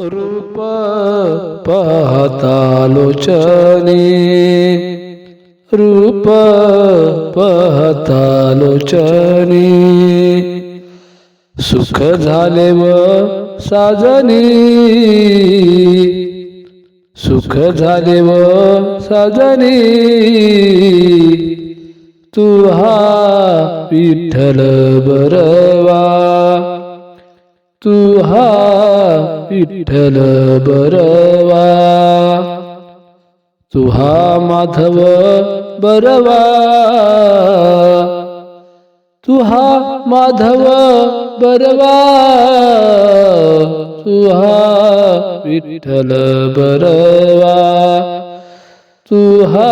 रूप पहतालोचने रूप पहतालोचने सुख झाले व साजनी सुख झाले व साजनी तुहा विठ्ठल बरवा. तू हा विठ्ठल बरवा. तू हा माधव बरवा. तू हा माधव बरवा. तू हा विठ्ठल बरवा. तू हा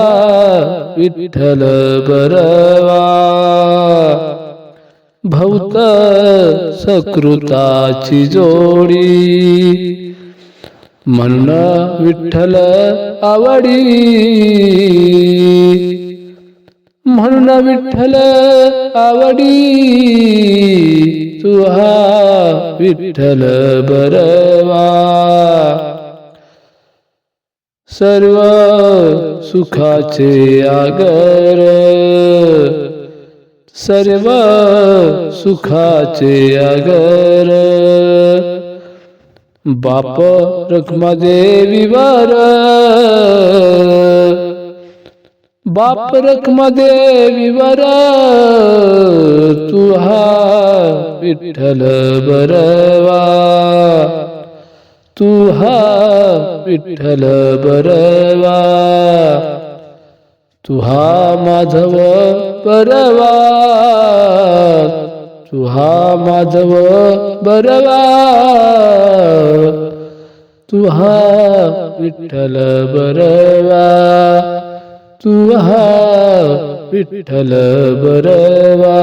विठ्ठल बरवा. सकृताची जोडी. म्हणून विठ्ठल आवडी. म्हणून विठ्ठल आवडी. तुहा विठ्ठल बरवा. सर्व सुखाचे आगर. सर्व सुखाचे आगर बाप रखमा देवीवर बाप रखमा देवीवर तू हा विठ्ठल बरवा. तू हा विठ्ठल बरवा. तुहा माधव बरवा तुहा माधव बरवा तुहा विठ्ठल बरवा तुहा विठ्ठल बरवा।